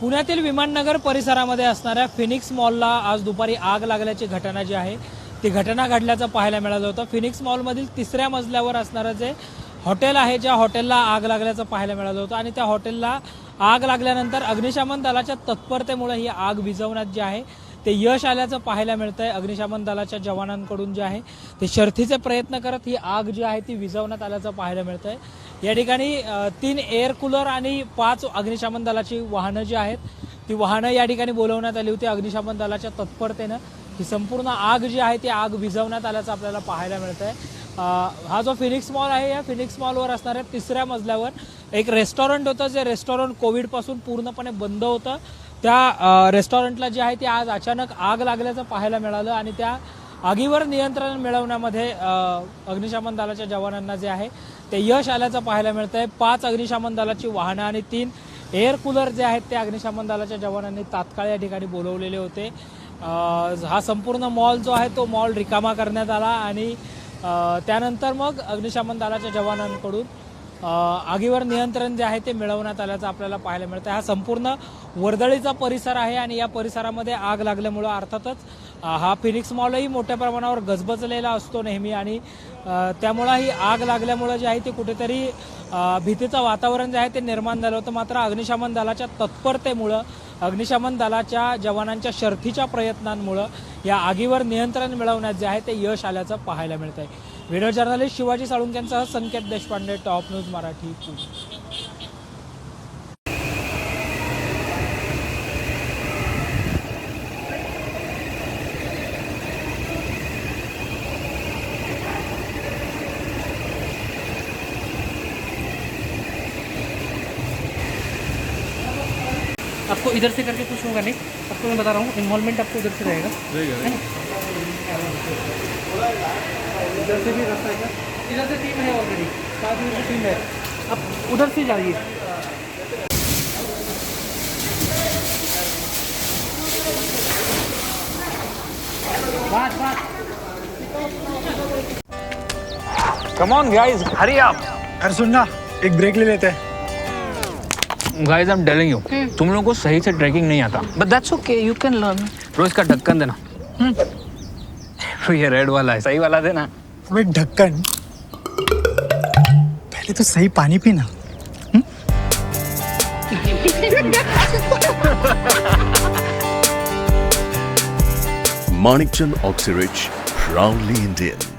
पुण्यातील विमाननगर परिसरामध्ये असणाऱ्या फिनिक्स मॉलला आज दुपारी आग लागल्याची घटना जी आहे ती घटना घडल्याचं पाहायला मिळालं होतं. फिनिक्स मॉलमधील तिसऱ्या मजल्यावर असणारं जे हॉटेल आहे ज्या हॉटेलला आग लागल्याचं पाहायला मिळालं होतं आणि त्या हॉटेलला आग लागल्यानंतर अग्निशमन दलाच्या तत्परतेमुळे ही आग विझवण्यात जी आहे ते यश आल्याचं पाहायला मिळतंय. अग्निशमन दलाच्या जवानांकडून जे आहे ते शर्थीचे प्रयत्न करत ही आग जी आहे ती विझवण्यात आल्याचं पाहायला मिळतंय. या ठिकाणी तीन एअर कूलर आणि पाच अग्निशमन दलाची वाहनं जी आहेत ती वाहनं या ठिकाणी बोलवण्यात आली होती अग्निशमन दलाच्या तत्परतेनं. ही संपूर्ण आग जी आहे ती आग विझवण्यात आल्याचं आपल्याला पाहायला मिळतं आहे हा जो फिनिक्स मॉल आहे या फिनिक्स मॉलवर असणाऱ्या तिसऱ्या मजल्यावर एक रेस्टॉरंट होतं जे रेस्टॉरंट कोविडपासून पूर्णपणे बंद होतं. त्या रेस्टॉरंटला जे आहे ते आज अचानक आग लागल्याचं पाहायला मिळालं आणि त्या आगीवर नियंत्रण मिळवण्यामध्ये अग्निशमन दलाच्या जवानांना जे आहे ते यश आल्याचं पाहायला मिळतंय. पाच अग्निशमन दलाची वाहनं आणि तीन एअर कूलर जे आहेत ते अग्निशमन दलाच्या जवानांनी तात्काळ या ठिकाणी बोलवलेले होते. हा संपूर्ण मॉल जो आहे तो मॉल रिकामा करण्यात आला आणि त्यानंतर मग अग्निशमन दलाच्या जवानांकडून आगीवर नियंत्रण जे आहे ते मिळवण्यात आल्याचं आपल्याला पाहायला मिळतं हा संपूर्ण वर्दळीचा परिसर आहे आणि या परिसरामध्ये आग लागल्यामुळं अर्थातच हा फिनिक्स मॉलही मोठ्या प्रमाणावर गजबजलेला असतो नेहमी आणि त्यामुळं ही आग लागल्यामुळं जे आहे ते कुठेतरी भीतीचं वातावरण जे आहे ते निर्माण झालं होतं. मात्र अग्निशमन दलाच्या तत्परतेमुळं अग्निशमन दलाच्या जवानांच्या शर्थीच्या प्रयत्नांमुळं या आगीवर नियंत्रण मिळवण्यात जे आहे ते यश आल्याचं पाहायला मिळतं आहे व्हिडिओ जर्नलिस्ट शिवाजी साळुंक्यांसह संकेत देशपांडे टॉप न्यूज मराठी पुणे. आपको इधर से करके कुछ होगा नहीं। आपको मैं बता रहा हूँ इन्वॉल्वमेंट आपको उधर से रहेगा। है ना? इधर से भी रास्ता है क्या? इधर से टीम है ऑलरेडी सात में टीम है। आप उधर से जाइए। बात बात। कम ऑन गाइस हरी आप अरे सुन ना एक ब्रेक ले लेते हैं। Guys I am telling you तुम लोगों को सही से ट्रैकिंग नहीं आता। But that's okay you can learn रोज का ढक्कन देना। तो ये रेड वाला है। सही वाला देना। अबे ढक्कन पहले तो सही पानी पीना Manikchand Oxyrich, proudly Indian.